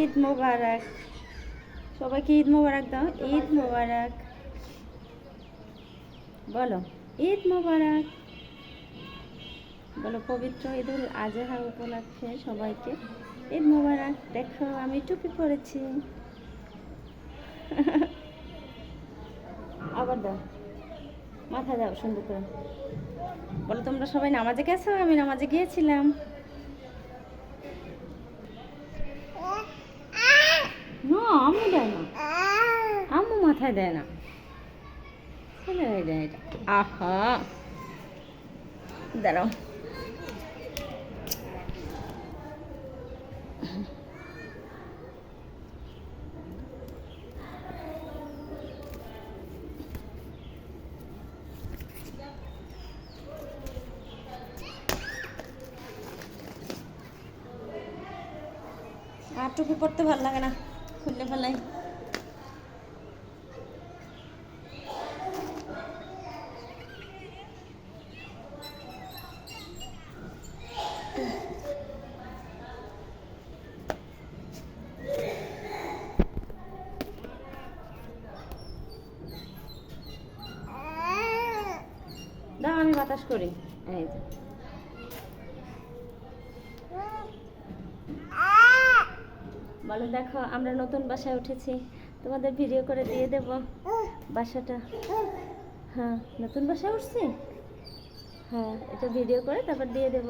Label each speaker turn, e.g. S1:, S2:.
S1: ঈদ মোবারক। সবাইকে ঈদ মোবারক দাও। ঈদ মোবারক। বলো, ঈদ মোবারক। বলো, পবিত্র ঈদুল আজহা উপলক্ষে সবাইকে ঈদ মোবারক। দেখো, আমি টুপি পরেছি। আবার দাও। মাথা দাও, সুন্দর করে। বলো, তোমরা সবাই নামাজে গেছো? আমি নামাজে গিয়েছিলাম না আম্মু দেয় না আম্মু মাথায় দেয় না। ছেলেরাই দেয় এটা। আহা। দাঁড়াও। আর টুপি পরতে ভালো লাগে না, খুললে ফেলাই। দাও, আমি বাতাস করি। এই। বলো, দেখো, আমরা নতুন বাসায় উঠেছি। তোমাদের ভিডিও করে দিয়ে দেব বাসাটা। হ্যাঁ নতুন বাসায় উঠছি? হ্যাঁ এটা ভিডিও করে তারপর দিয়ে দেব।